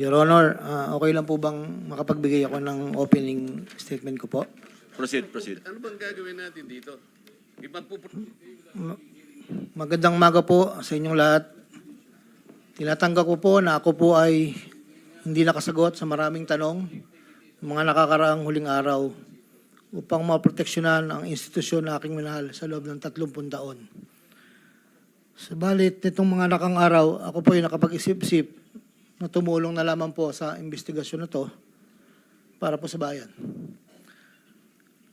Your Honor, ah, okay lang po bang makapagbigay ako ng opening statement ko po? Proceed, proceed. Ano bang gagawin natin dito? Ipagpupro... Magandang maga po sa inyong lahat. Tinatanggap ko po na ako po ay hindi nakasagot sa maraming tanong ng mga nakakaraang huling araw upang maproteksyonan ang institusyon na aking minahal sa loob ng 30 taon. Sabalit, nitong mga nakang araw, ako po ay nakapag-isip-isip na tumulong na lamang po sa investigasyon na to para po sa bayan.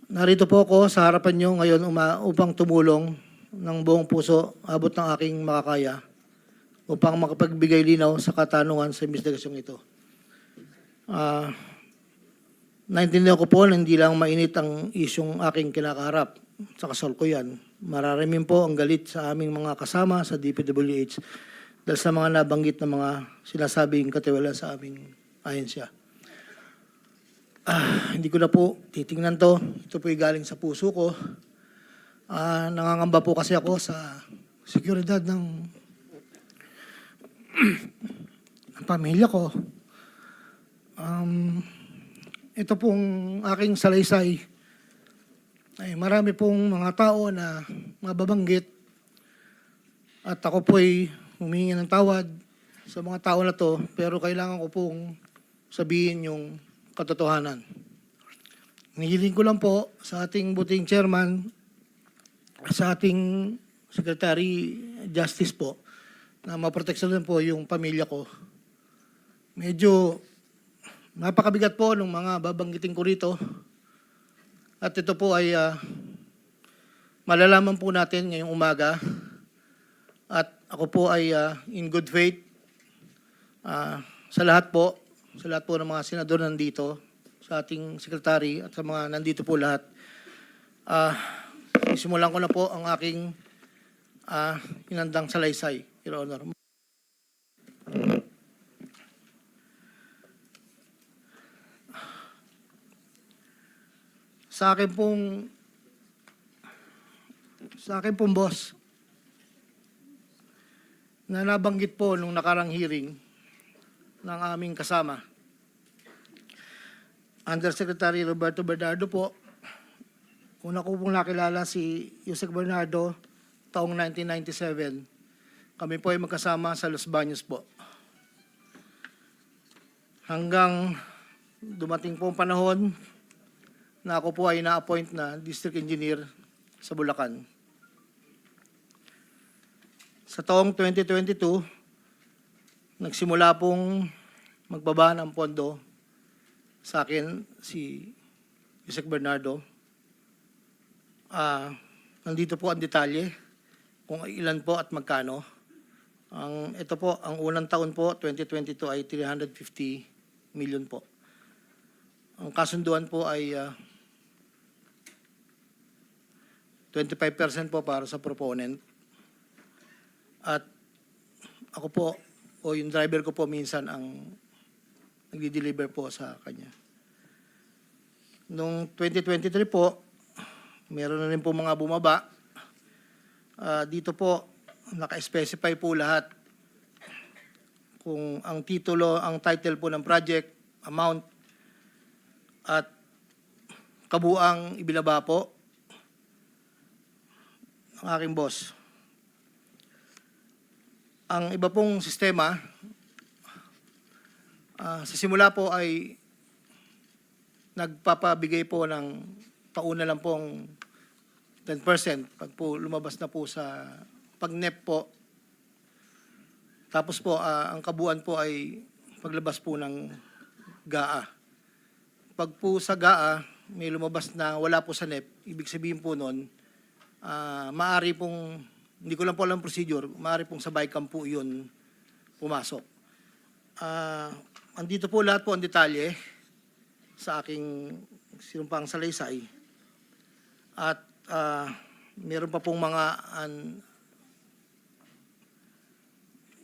Narito po ako sa harapan nyo ngayon uma- upang tumulong ng buong puso abot ng aking makakaya upang makapagbigay linaw sa katanungan sa investigasyong ito. Ah, naintindihan ko po na hindi lang mainit ang isyong aking kinakaharap sa kasalkuyan. Mararamin po ang galit sa aming mga kasama sa DPWH dahil sa mga nabanggit na mga sinasabing katiwala sa aming ahensya. Ah, hindi ko na po titingnan to. Ito po galing sa puso ko. Ah, nangangamba po kasi ako sa seguridad ng, ng pamilya ko. Um, ito pong aking salaysay ay marami pong mga tao na mababanggit at ako po ay humingi ng tawad sa mga tao na to pero kailangan ko pong sabihin yung katotohanan. Nihiling ko lang po sa ating buting chairman, sa ating secretary justice po, na maproteksyonan po yung pamilya ko. Medyo napakabigat po ng mga babanggitin ko rito. At ito po ay ah, malalaman po natin ngayong umaga. At ako po ay ah, in good faith ah, sa lahat po, sa lahat po ng mga senador nandito, sa ating secretary at sa mga nandito po lahat. Ah, isimulan ko na po ang aking ah, inandang salaysay, Your Honor. Sa akin pong sa akin pong boss na nabanggit po nung nakarang hearing ng aming kasama. Undersecretary Roberto Bernardo po. Una ko pong nakilala si Yusek Bernardo taong 1997. Kami po ay magkasama sa Los Baños po. Hanggang dumating po ang panahon na ako po ay na-appoint na district engineer sa Bulacan. Sa taong 2022, nagsimula pong magbaba ng pondo sa akin si Yusek Bernardo. Ah, nandito po ang detalye kung ilan po at magkano. Ang ito po, ang unang taon po 2022 ay 350 million po. Ang kasunduan po ay ah, 25% po para sa proponent. At ako po, o yung driver ko po minsan ang nagdi-deliver po sa kanya. Noong 2023 po, meron na rin po mga bumaba. Ah, dito po, naka-specify po lahat kung ang titulo, ang title po ng project, amount, at kabuang ibinaba po ng aking boss. Ang iba pong sistema, ah, sa simula po ay nagpapabigay po ng pauna lang pong 10% pag po lumabas na po sa pag-NEP po. Tapos po, ah, ang kabuuan po ay paglabas po ng GAA. Pag po sa GAA, may lumabas na wala po sa NEP, ibig sabihin po nun, ah maari pong, hindi ko lang po alam procedure, maari pong sabay po yun pumasok. Ah, andito po lahat po ang detalye sa aking sinumpang salaysay. At ah, meron pa pong mga an,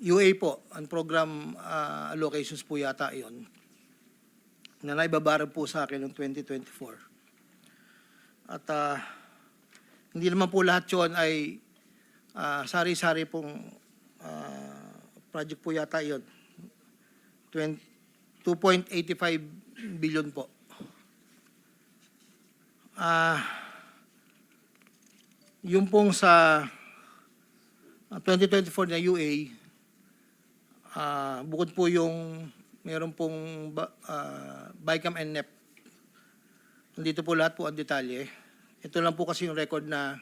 UA po, ang program ah, allocations po yata yon na naibabarag po sa akin noong 2024. At ah, hindi naman po lahat yon ay ah, sari-sari pong ah, project po yata. 20, 2.85 billion po. Ah, yung pong sa ah, 2024 na UA, ah, bukod po yung meron pong ah, BICAM and NEP, nandito po lahat po ang detalye. Ito lang po kasi yung record na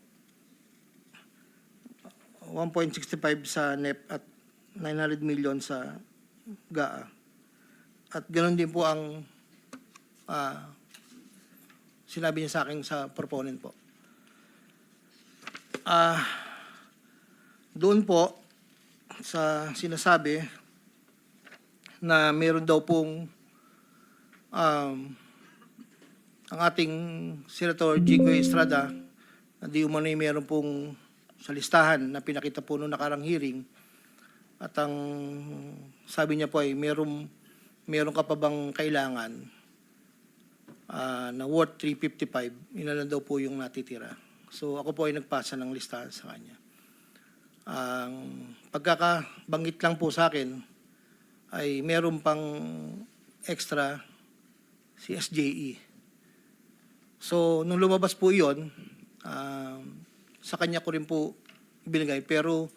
1.65 sa NEP at 900 million sa GAA. At ganoon din po ang ah, sinabi niya sa akin sa proponent po. Ah, doon po sa sinasabi na meron daw pong um, ang ating Senator Jigo Estrada na di umano'y meron pong sa listahan na pinakita po noong nakarang hearing at ang sabi niya po ay meron, meron ka pa bang kailangan ah, na worth 355, inalan daw po yung natitira. So ako po ay nagpasa ng listahan sa kanya. Ang pagkakabanggit lang po sa akin ay meron pang extra si SJE. So nung lumabas po yon, um, sa kanya ko rin po binigay pero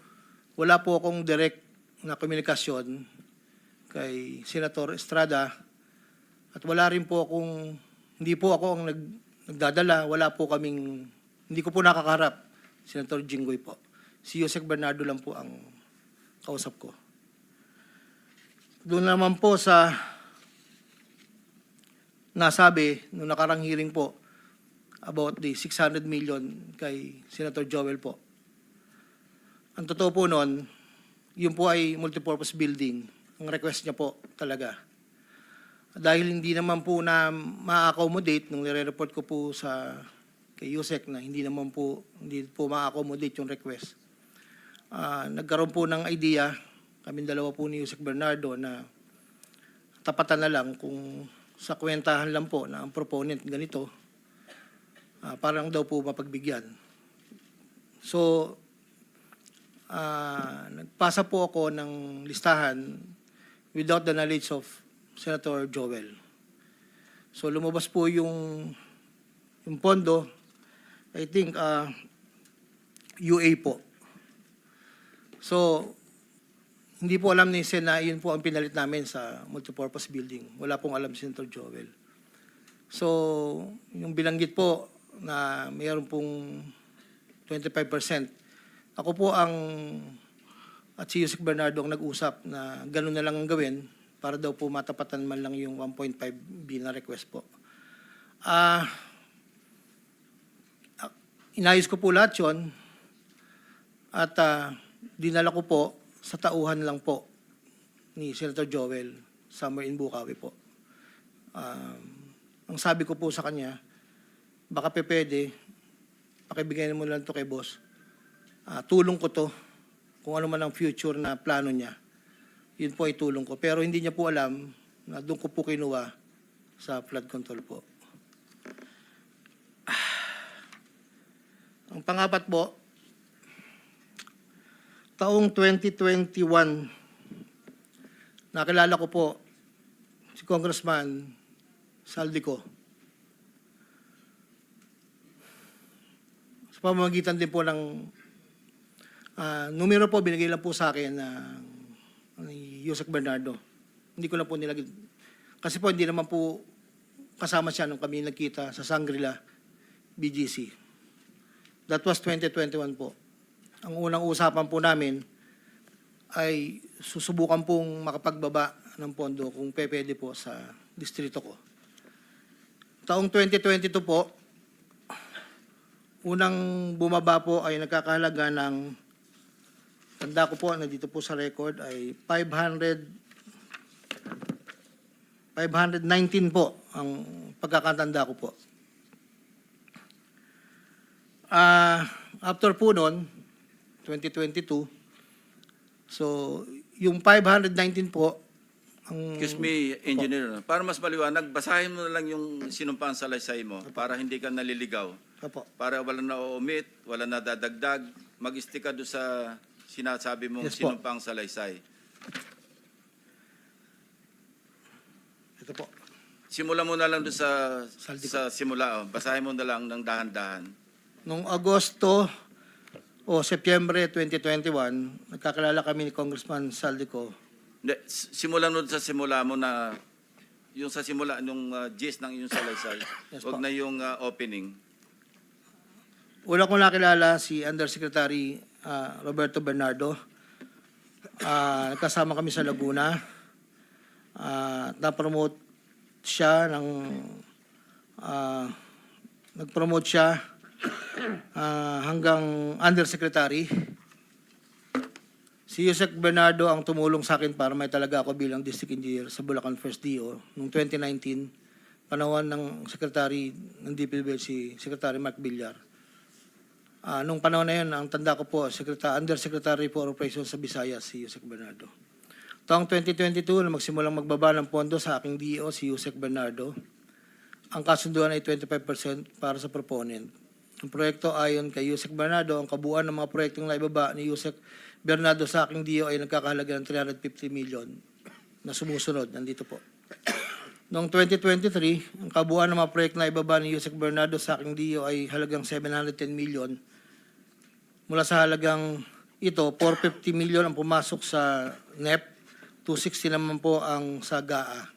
wala po akong direct na komunikasyon kay Senator Estrada at wala rin po akong hindi po ako ang nag, nagdadala, wala po kaming hindi ko po nakakaharap Senator Jinggoy po. Si Yosek Bernardo lang po ang kausap ko. Doon naman po sa nasabi nung nakarang hearing po about the 600 million kay Senator Joel po. Ang totoo po noon, yun po ay multipurpose building. Ang request niya po talaga. Dahil hindi naman po na ma-accommodate nung nire-report ko po sa kay Yusek na hindi naman po hindi po ma-accommodate yung request. Ah, nagkaroon po ng idea, kami dalawa po ni Yusek Bernardo na tapatan na lang kung sa kwentahan lang po na ang proponent ganito, ah, parang daw po mapagbigyan. So, ah, nagpasa po ako ng listahan without the knowledge of Senator Joel. So, lumabas po yung, yung pondo, I think, ah, UA po. So, hindi po alam ni Sen na yun po ang pinalit namin sa multipurpose building. Wala pong alam si Senator Joel. So, yung bilanggit po na mayroon pong 25%. Ako po ang at si Yusik Bernardo ang nag-usap na gano'n na lang ang gawin para daw po matapatan man lang yung 1.5 B na request po. Ah, ah, inayos ko po lahat yun at ah, dinala ko po sa tauhan lang po ni Senator Joel somewhere in Bukawi po. Um, ang sabi ko po sa kanya, baka pe pwede, pakibigay mo lang to kay boss. Ah, tulong ko to, kung ano man ang future na plano niya, yun po ay tulong ko. Pero hindi niya po alam na doon ko po kinuha sa flood control po. Ang pangapat po, taong 2021, nakilala ko po si Congressman Saldico. Pamamagitan din po ng ah, numero po, binigay lang po sa akin ng ni Yusek Bernardo. Hindi ko lang po nilagay. Kasi po hindi naman po kasama siya nung kami nagkita sa Sangrila, BGC. That was 2021 po. Ang unang usapan po namin ay susubukan pong makapagbaba ng pondo kung pwede po sa distrito ko. Taong 2022 po, unang bumaba po ay nagkakahalaga ng tanda ko po, nandito po sa record ay 500 519 po ang pagkakatanda ko po. Ah, after po noon, 2022, so yung 519 po, ang... Excuse me, engineer. Para mas maliwanag, basahin mo na lang yung sinumpang salaysay mo para hindi ka naliligaw. Opo. Para wala na omit, wala na dadagdag, mag-stick ka doon sa sinasabi mong Yes po. sinumpang salaysay. Ito po. Simula mo na lang doon sa, sa simula. Oh. Basahin mo na lang ng dahan-dahan. Noong Agosto o Setyembre 2021, nagkakilala kami ni Congressman Saldico. Hindi, s- simulan mo sa simula mo na yung sa simula, yung uh, gist ng yung salaysay. Yes Huwag po. na yung uh, opening. Una ko nakilala si Undersecretary ah, Roberto Bernardo. Ah, nagkasama kami sa Laguna. Ah, na-promote siya ng ah, nag-promote siya ah, hanggang Undersecretary. Si Yusek Bernardo ang tumulong sa akin para may talaga ako bilang District Engineer sa Bulacan First DO noong 2019, panahon ng Secretary ng DPWH si Secretary Mark Villar. Ah, nung panahon na yun, ang tanda ko po, Secretary, Undersecretary for Operations sa Visayas, si Yusek Bernardo. Taong 2022, na magsimulang magbaba ng pondo sa aking DO, si Yusek Bernardo, ang kasunduan ay 25% para sa proponent. Ang proyekto ayon kay Yusek Bernardo, ang kabuuan ng mga proyektong naibaba ni Yusek Bernardo sa aking DO ay nagkakahalaga ng 350 million na sumusunod. Nandito po. Noong 2023, ang kabuuan ng mga proyekto na ibaba ni Yusek Bernardo sa aking DO ay halagang 710 million. Mula sa halagang ito, 450 million ang pumasok sa NEP, 260 naman po ang sa GAA.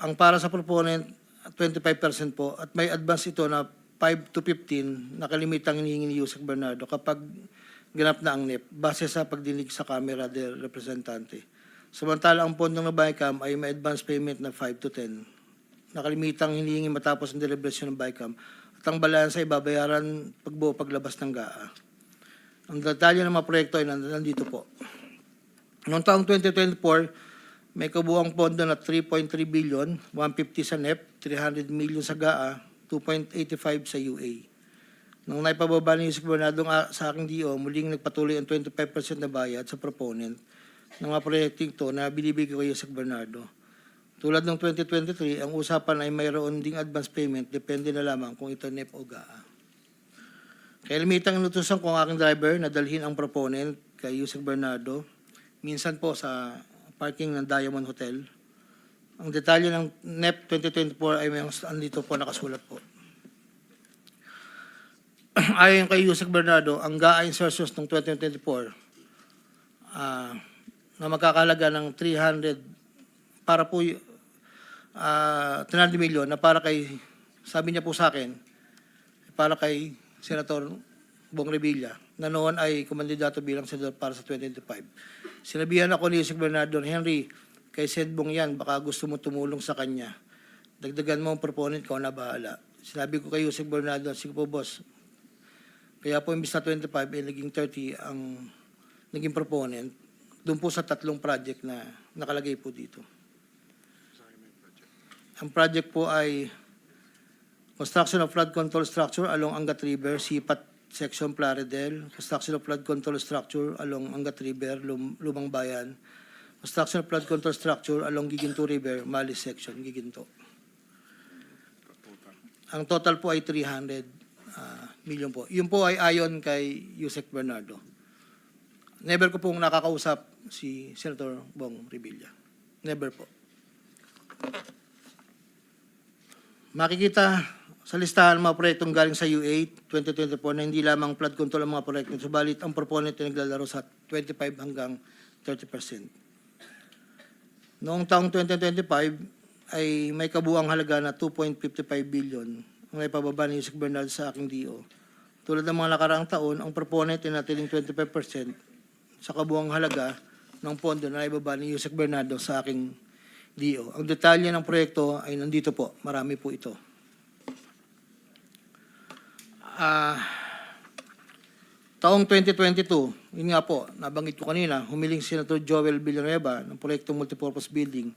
Ang para sa proponent, 25% po at may advance ito na 5 to 15 na kalimitang hinihingi ni Yusek Bernardo kapag ganap na ang NEP base sa pagdinig sa Camera del Representante. Samantala, ang pondong na BICAM ay may advance payment na 5 to 10 na kalimitang hinihingi matapos ang deliberasyon ng BICAM at ang balansa ay babayaran pagbuo paglabas ng GAA. Ang detalye ng mga proyekto ay nand- nandito po. Noong taong 2024, may kabuang pondo na 3.3 billion, 150 sa NEP, 300 million sa GAA, 2.85 sa UA. Nung naipababa ni Yusek Bernardo sa aking DO, muling nagpatuloy ang 25% na bayad sa proponent ng mga proyekting to na binibigay ko Yusek Bernardo. Tulad ng 2023, ang usapan ay mayroon ding advance payment, depende na lamang kung ito NEP o GAA. Kaya limitang inutusan ko ang aking driver na dalhin ang proponent kay Yusek Bernardo, minsan po sa parking ng Diamond Hotel. Ang detalye ng NEP 2024 ay may andito po nakasulat po. Ayon kay Yusek Bernardo, ang GAA insertions ng 2024 ah, na magkakalaga ng 300 para po y- ah 300 million na para kay sabi niya po sa akin para kay Senator Bong Revilla na noon ay kumandidato bilang senador para sa 2025. Sinabihan ako ni Bernardo, Henry, kay Sed Bong yan, baka gusto mo tumulong sa kanya. Dagdagan mo ang proponent ko na bahala. Sinabi ko kay Yusek Bernardo, sige po boss, kaya po imbis na 25 ay naging 30 ang naging proponent doon po sa tatlong project na nakalagay po dito. Ang project po ay construction of flood control structure along Angat River, Sipat Section Plaridel, construction of flood control structure along Angat River, Lum- Lumang Bayan, construction of flood control structure along Giginto River, Mali Section, Giginto. Ang total po ay 300 ah, million po. Yun po ay ayon kay Yusek Bernardo. Never ko pong nakakausap si Senator Bong Revilla. Never po. Makikita sa listahan ng mga proyektong galing sa U8 2024 na hindi lamang flood control ang mga proyekto, subalit ang proponent ay naglalaro sa 25 hanggang 30%. Noong taong 2025 ay may kabuang halaga na 2.55 billion ang naipababa ni Yusek Bernal sa aking DO. Tulad ng mga nakaraang taon, ang proponent ay natiling 25% sa kabuang halaga ng pondo na naibaba ni Yusek Bernardo sa aking DO. Ang detalye ng proyekto ay nandito po. Marami po ito. Ah, taong 2022, yun nga po, nabanggit ko kanina, humiling si Senator Joel Villanueva ng proyektong multipurpose building,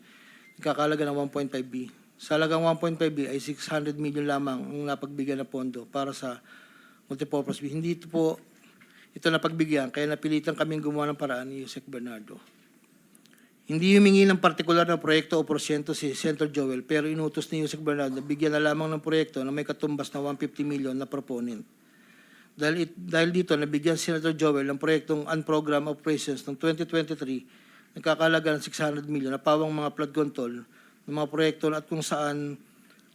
kakalaga ng 1.5 bi- sa halagang 1.5 billion ay 600 million lamang ang napagbigyan na pondo para sa multipurpose bill. Hindi ito po ito napagbigyan, kaya napilitan kaming gumawa ng paraan ni Yusek Bernardo. Hindi humingi ng partikular na proyekto o porsyento si Senator Joel, pero inutos ni Yusek Bernardo na bigyan na lamang ng proyekto na may katumbas na 150 million na proponent. Dahil, it- dahil dito, nabigyan si Senator Joel ng proyektong Unprogram Operations ng 2023 nagkakalaga ng 600 million na pawang mga flood control ng mga proyekto at kung saan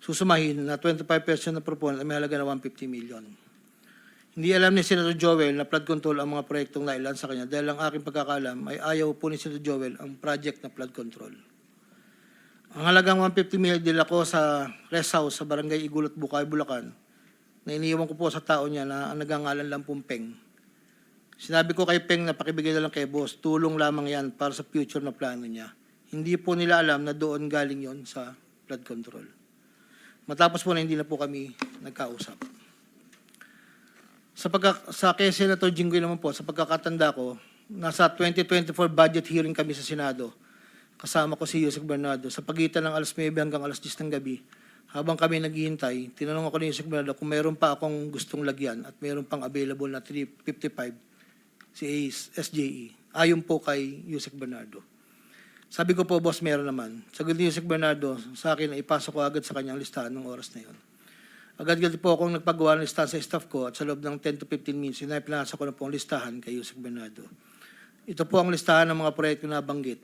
susumahin na 25% na proponent ay may halaga na 150 million. Hindi alam ni Senator Joel na flood control ang mga proyektong nailan sa kanya dahil ang aking pagkakalam ay ayaw po ni Senator Joel ang project na flood control. Ang halagang 150 million dila ko sa rest house sa barangay Igulot, Bukay, Bulacan na iniiwan ko po sa tao niya na ang nagangalan lang pong Peng. Sinabi ko kay Peng na pakibigay na lang kay boss, tulong lamang yan para sa future na plano niya. Hindi po nila alam na doon galing yon sa flood control. Matapos po na hindi na po kami nagkausap. Sa, pagka, sa kay Senator Jinggoy naman po, sa pagkakatanda ko, nasa 2024 budget hearing kami sa Senado. Kasama ko si Yusek Bernardo. Sa pagitan ng alas 9 hanggang alas 10 ng gabi, habang kami naghihintay, tinanong ako ni Yusek Bernardo kung meron pa akong gustong lagyan at meron pang available na 355 si SJE. Ayon po kay Yusek Bernardo. Sabi ko po, boss, meron naman. Sagot ni Yusek Bernardo sa akin na ipasok ko agad sa kanyang listahan ng oras na yon. Agad-agad po akong nagpagawa ng listahan sa staff ko at sa loob ng 10 to 15 minutes, sinapinasa ko na po ang listahan kay Yusek Bernardo. Ito po ang listahan ng mga proyekto na banggit.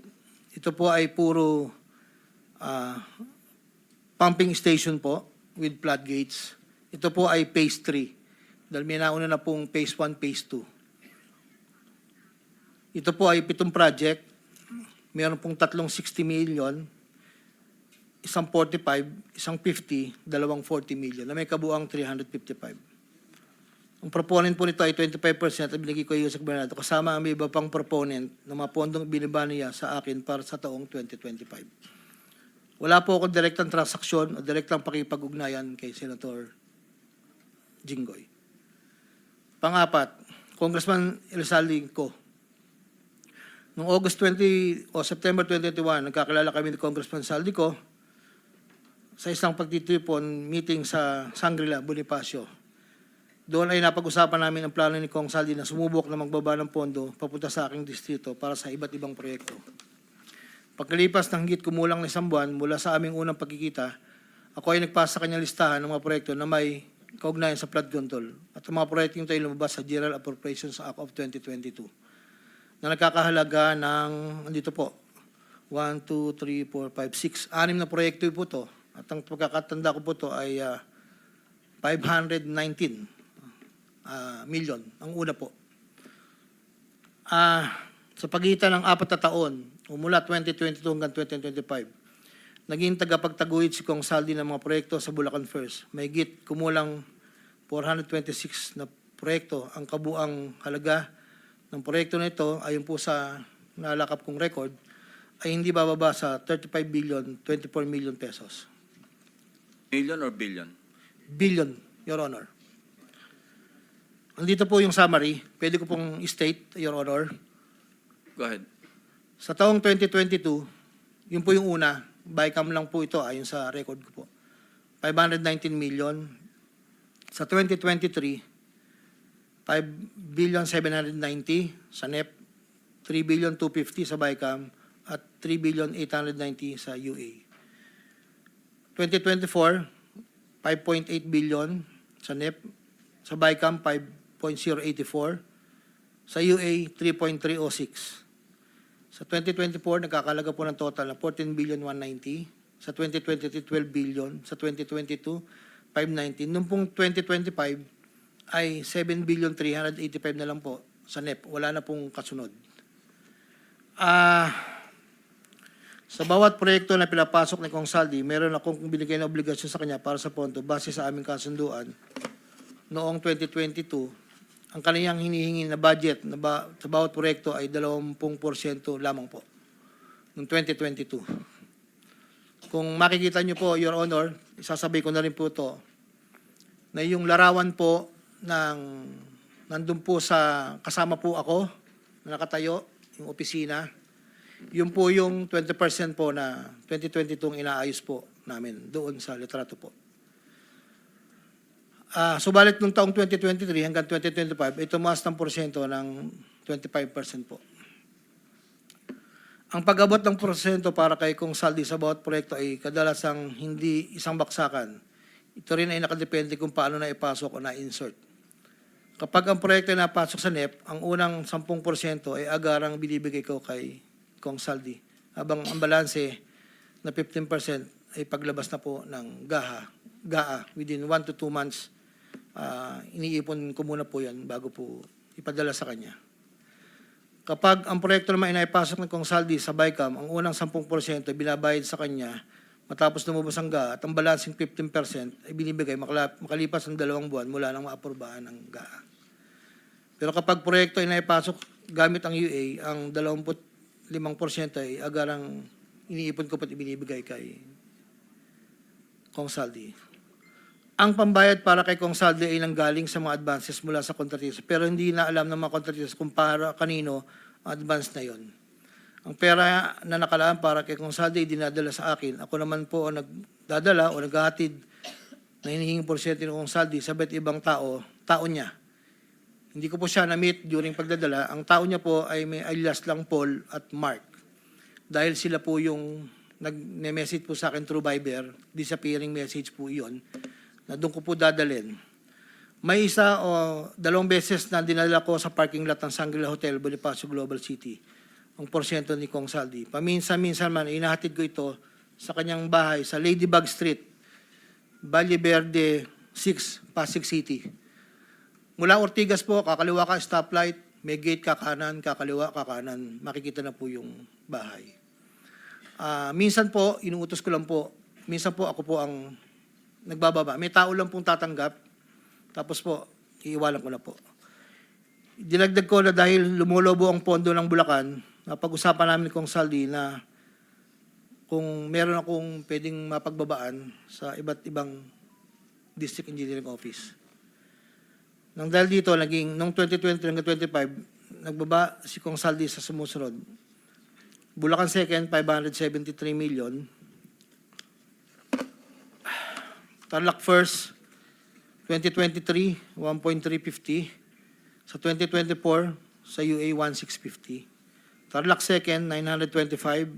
Ito po ay puro ah, pumping station po with floodgates. Ito po ay phase 3. Dahil may nauna na pong phase 1, phase 2. Ito po ay pitong project. Meron pong tatlong 60 million, isang 45, isang 50, dalawang 40 million na may kabuang 355. Ang proponent po nito ay 25% at binigay ko yung Yusek Bernardo kasama ang iba pang proponent ng mga pondong binaba niya sa akin para sa taong 2025. Wala po akong direktang transaksyon o direktang pakipag-ugnayan kay Senator Jinggoy. Pangapat, Congressman Elsaldi ko. Noong August 20 o September 2021, nagkakilala kami ni Congressman Saldico sa isang pagtitipon meeting sa Sangrila, Bonifacio. Doon ay napag-usapan namin ang plano ni Kong Saldi na sumubok na magbaba ng pondo papunta sa aking distrito para sa iba't ibang proyekto. Pagkalipas ng higit kumulang na isang buwan mula sa aming unang pagkikita, ako ay nagpasa sa kanyang listahan ng mga proyekto na may kaugnayan sa flood control at ang mga proyekto ito ay lumabas sa General Appropriations Act of 2022 na nagkakahalaga ng, andito po, 1, 2, 3, 4, 5, 6, anim na proyekto po to. At ang pagkakatanda ko po to ay ah, 519 ah, million, ang una po. Ah, sa pagitan ng apat na taon, mula 2022 hanggang 2025, naging tagapagtaguyod si Kong Saldi ng mga proyekto sa Bulacan First. May git kumulang 426 na proyekto. Ang kabuang halaga ng proyekto na ito, ayon po sa nalakap kong record, ay hindi bababa sa 35 billion, 24 million pesos. Million or billion? Billion, Your Honor. Andito po yung summary. Pwede ko pong state, Your Honor. Go ahead. Sa taong 2022, yun po yung una, bycam lang po ito ayon sa record ko po. 519 million. Sa 2023, 5 billion 790 sa NEP, 3 billion 250 sa bycam, at 3 billion 890 sa UA. 2024, 5.8 billion sa NEP, sa bycam 5.084, sa UA 3.306. Sa 2024, nagkakalaga po ng total na 14 billion 190. Sa 2023, 12 billion. Sa 2022, 519. Noong pong 2025, ay 7 billion 385 na lang po sa NEP. Wala na pong kasunod. Ah, sa bawat proyekto na pinapasok ni Kong Saldi, meron akong binigay na obligasyon sa kanya para sa pondo base sa aming kasunduan noong 2022 ang kaniyang hinihingi na budget na ba, sa bawat proyekto ay 20% lamang po noong 2022. Kung makikita niyo po, Your Honor, isasabay ko na rin po to na yung larawan po ng nandun po sa kasama po ako na nakatayo, yung opisina, yun po yung 20% po na 2022 ang inaayos po namin doon sa litrato po. Ah, subalit nung taong 2023 hanggang 2025, ay tumaas ng porsyento ng 25% po. Ang pag-abot ng porsyento para kay Kung Saldi sa bawat proyekto ay kadalasang hindi isang baksakan. Ito rin ay nakadepende kung paano na ipasok o na-insert. Kapag ang proyekto ay napasok sa NEP, ang unang 10% ay agarang binibigay ko kay Kong Saldi. Habang ang balanse na 15% ay paglabas na po ng GAHA, GAA within 1 to 2 months. ah, iniipon ko muna po yan bago po ipadala sa kanya. Kapag ang proyekto naman ay naipasok ng Kong Saldi sa BICAM, ang unang 10% ay binabayad sa kanya matapos lumabas ang GAA at ang balancing 15% ay binibigay makalipas ng dalawang buwan mula nang maaprubahan ng GAA. Pero kapag proyekto ay naipasok gamit ang UA, ang 25% ay agarang iniipon ko pat ibinibigay kay Kong Saldi. Ang pambayad para kay Kong Saldi ay nanggaling sa mga advances mula sa kontratista pero hindi na alam ng mga kontratista kung para kanino advance na yon. Ang pera na nakalaan para kay Kong Saldi ay dinadala sa akin. Ako naman po ang nagdadala o naghahatid na hinihinging porsyento ng Kong Saldi sa iba't ibang tao, tao niya. Hindi ko po siya na-meet during pagdadala. Ang tao niya po ay may alias lang Paul at Mark. Dahil sila po yung nag-message po sa akin through Viber, disappearing message po iyon, na doon ko po dadalhin. May isa o dalawang beses na dinala ko sa parking lot ng Shangri-La Hotel, Bonifacio Global City, ang porsyento ni Kong Saldi. Paminsan-minsan man, inahatid ko ito sa kanyang bahay sa Ladybug Street, Valle Verde 6, Pasig City. Mula Ortigas po, kakaliwa ka stoplight, may gate kakanan, kakaliwa kakanan, makikita na po yung bahay. Ah, minsan po, inuutos ko lang po, minsan po ako po ang nagbababa. May tao lang pong tatanggap, tapos po, iiwalan ko na po. Dinagdag ko na dahil lumulobo ang pondo ng Bulacan, napag-usapan namin kong Saldi na kung meron akong pwedeng mapagbabaan sa iba't ibang district engineering office. Nang dahil dito, naging, noong 2020 hanggang 25, nagbaba si Kong Saldi sa sumusunod. Bulacan second, 573 million. Tarlac first, 2023, 1.350. Sa 2024, sa UA, 1.650. Tarlac second, 925.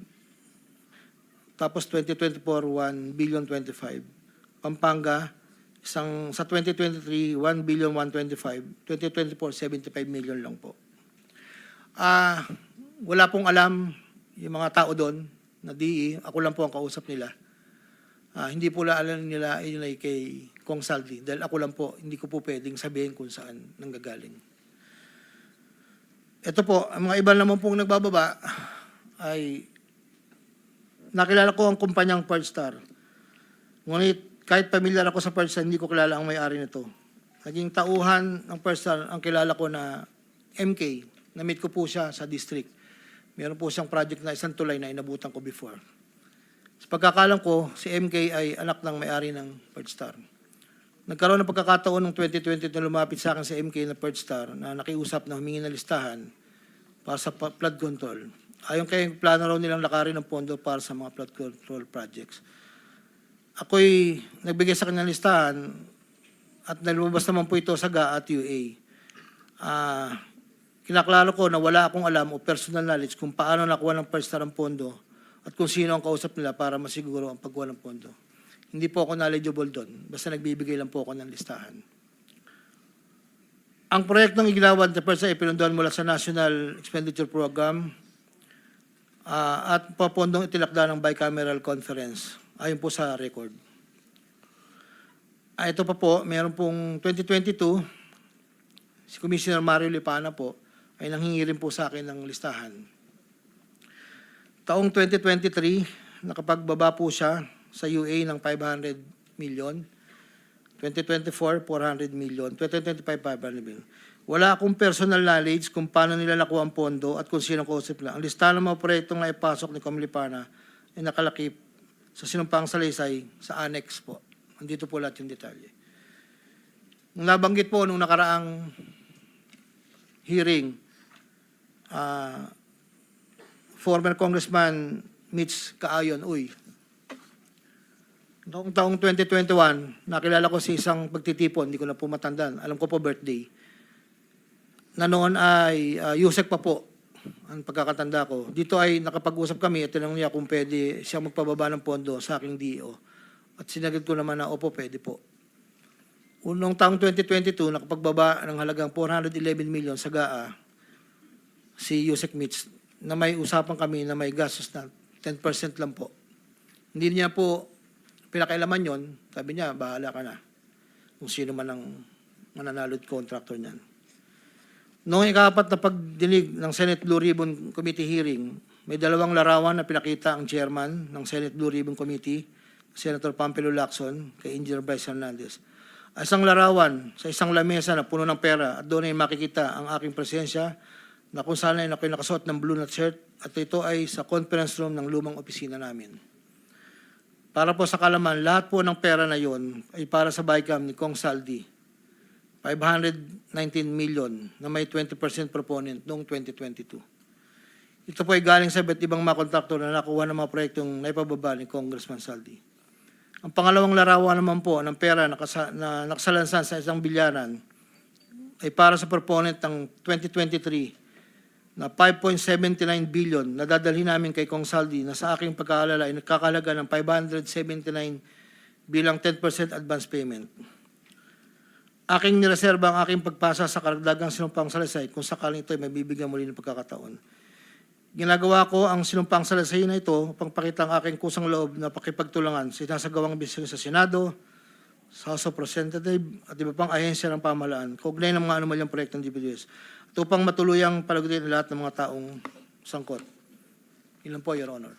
Tapos 2024, 1 billion 25. Pampanga, isang sa 2023, 1 billion 125. 2024, 75 million lang po. Ah, wala pong alam yung mga tao doon na DE, ako lang po ang kausap nila. Ah, hindi po la alam nila yun ay kay Kong Saldi dahil ako lang po, hindi ko po pwedeng sabihin kung saan nanggagaling. Ito po, ang mga iba naman pong nagbababa ay nakilala ko ang kumpanyang Star. Ngunit kahit pamilyar ako sa Star, hindi ko kilala ang may-ari nito. Naging tauhan ng Star ang kilala ko na MK. Na-meet ko po siya sa district. Meron po siyang project na isang tulay na inabutan ko before. Sa pagkakalam ko, si MK ay anak ng may-ari ng Star. Nagkaroon ng pagkakataon noong 2020 na lumapit sa akin si MK na Star na nakiusap na humingi ng listahan para sa flood control. Ayon kay plano raw nilang lakarin ng pondo para sa mga flood control projects. Ako'y nagbigay sa kanyang listahan at nalumabas naman po ito sa GA at UA. Ah, kinaklaro ko na wala akong alam o personal knowledge kung paano nakuha ng first star pondo at kung sino ang kausap nila para masiguro ang pagkuha ng pondo. Hindi po ako knowledgeable doon. Basta nagbibigay lang po ako ng listahan. Ang proyektong iginawan sa PERSA ay pinunduan mula sa National Expenditure Program ah, at papondong itilakda ng bicameral conference ayon po sa record. Ah, ito pa po, meron pong 2022, si Commissioner Mario Lipana po ay nanghingi rin po sa akin ng listahan. Taong 2023, nakapagbaba po siya sa UA ng 500 million. 2024, 400 million. 2025, 500 million. Wala akong personal knowledge kung paano nila nakuha ang pondo at kung sino kausap nila. Ang listahan ng mga proyektong naipasok ni Comlipana ay nakalakip sa sinumpang salaysay sa annex po. Andito po lahat yung detalye. Nabanggit po nung nakaraang hearing, ah, former Congressman Mitch Kaayon, uy, Noong taong 2021, nakilala ko si isang pagtitipon, hindi ko na po matandaan. Alam ko po birthday. Na noon ay uh, Yusek pa po ang pagkakatanda ko. Dito ay nakapag-usap kami at tinanong niya kung pwede siya magpababa ng pondo sa aking DO. At sinagot ko naman na opo, pwede po. Unong taong 2022, nakapagbaba ng halagang 411 million sa GAA si Yusek Mitch na may usapan kami na may gastos na 10% lang po. Hindi niya po pinakailaman yon, sabi niya, bahala ka na. Kung sino man ang mananalo at contractor niyan. Noong ikapat na pagdinig ng Senate Blue Ribbon Committee hearing, may dalawang larawan na pinakita ang chairman ng Senate Blue Ribbon Committee, Senator Pampelo Lacson, kay Engineer Bryce Hernandez. Isang larawan sa isang lamesa na puno ng pera at doon ay makikita ang aking presensya na kung saan ay ako'y nakasuot ng blue na shirt at ito ay sa conference room ng lumang opisina namin. Para po sa kalaman, lahat po ng pera na yon ay para sa BICAM ni Kong Saldi. 519 million na may 20% proponent noong 2022. Ito po ay galing sa iba't ibang mga kontraktor na nakuha ng mga proyektong naipababa ni Congressman Saldi. Ang pangalawang larawan naman po ng pera na, kasa, na nakasalansan sa isang bilyaran ay para sa proponent ng 2023 na 5.79 billion na dadalhin namin kay Kong Saldi na sa aking pagkaalala ay nagkakalaga ng 579 bilang 10% advance payment. Aking nireserba ang aking pagpasa sa karagdagang sinumpang salaysay kung sakaling ito ay mabibigyan muli ng pagkakataon. Ginagawa ko ang sinumpang salaysay na ito upang pakita ang aking kusang loob na pakipagtulangan sa sinasagawang bisyon sa Senado, sa House of Representative at iba pang ahensya ng pamahalaan, kaugnay ng mga anomalyang proyekto ng DPWS, at upang matuluyang palagutin ang lahat ng mga taong sangkot. Ilan po, Your Honor.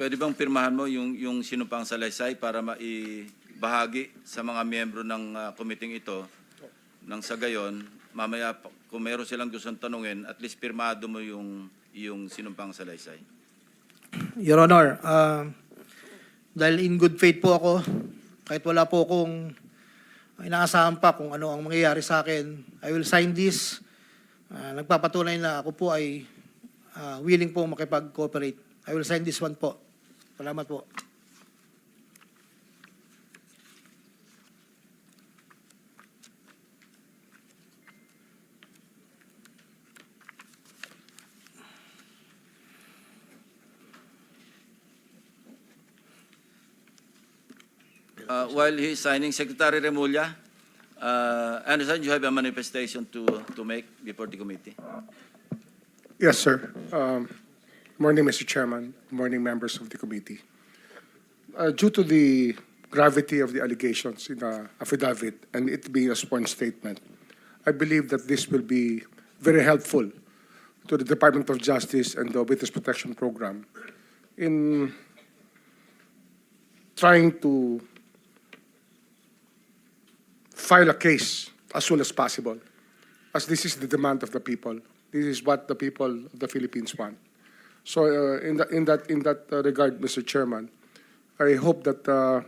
Pwede bang pirmahan mo yung, yung sinumpang salaysay para maibahagi sa mga miyembro ng uh, committee ito nang sa gayon, mamaya kung meron silang gustong tanungin, at least pirmado mo yung, yung sinumpang salaysay. Your Honor, ah, dahil in good faith po ako, kahit wala po akong inaasahan pa kung ano ang mangyayari sa akin, I will sign this. Ah, nagpapatunay na ako po ay ah, willing po makipag-cooperate. I will sign this one po. Salamat po. Uh, while he signing, Secretary Remulla, uh, I understand you have a manifestation to, to make before the committee. Yes, sir. Um, Morning, Mr. Chairman. Morning, members of the committee. Uh, Due to the gravity of the allegations in the affidavit and it being a sworn statement, I believe that this will be very helpful to the Department of Justice and the Witness Protection Program in trying to file a case as soon as possible, as this is the demand of the people. This is what the people of the Philippines want. So uh, in that in that in that uh, regard, Mr. Chairman, I hope that uh,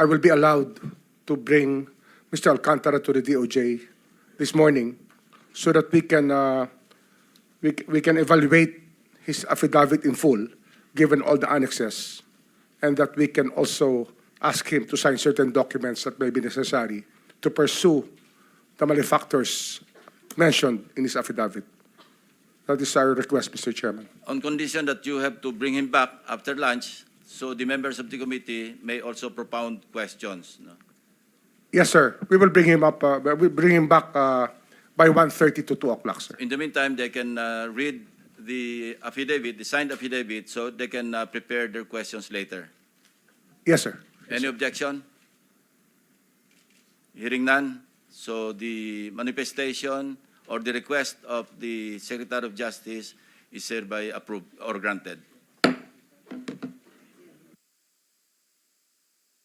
I will be allowed to bring Mr. Alcantara to the DOJ this morning, so that we can uh, we we can evaluate his affidavit in full, given all the annexes, and that we can also ask him to sign certain documents that may be necessary to pursue the malefactors mentioned in his affidavit. That is our request, Mr. Chairman. On condition that you have to bring him back after lunch, so the members of the committee may also propound questions. No? Yes, sir. We will bring him up, uh, we bring him back uh, by 1:30 to 2 o'clock, sir. In the meantime, they can uh, read the affidavit, the signed affidavit, so they can uh, prepare their questions later. Yes, sir. Any objection? Hearing none, so the manifestation or the request of the Secretary of Justice is hereby approved or granted.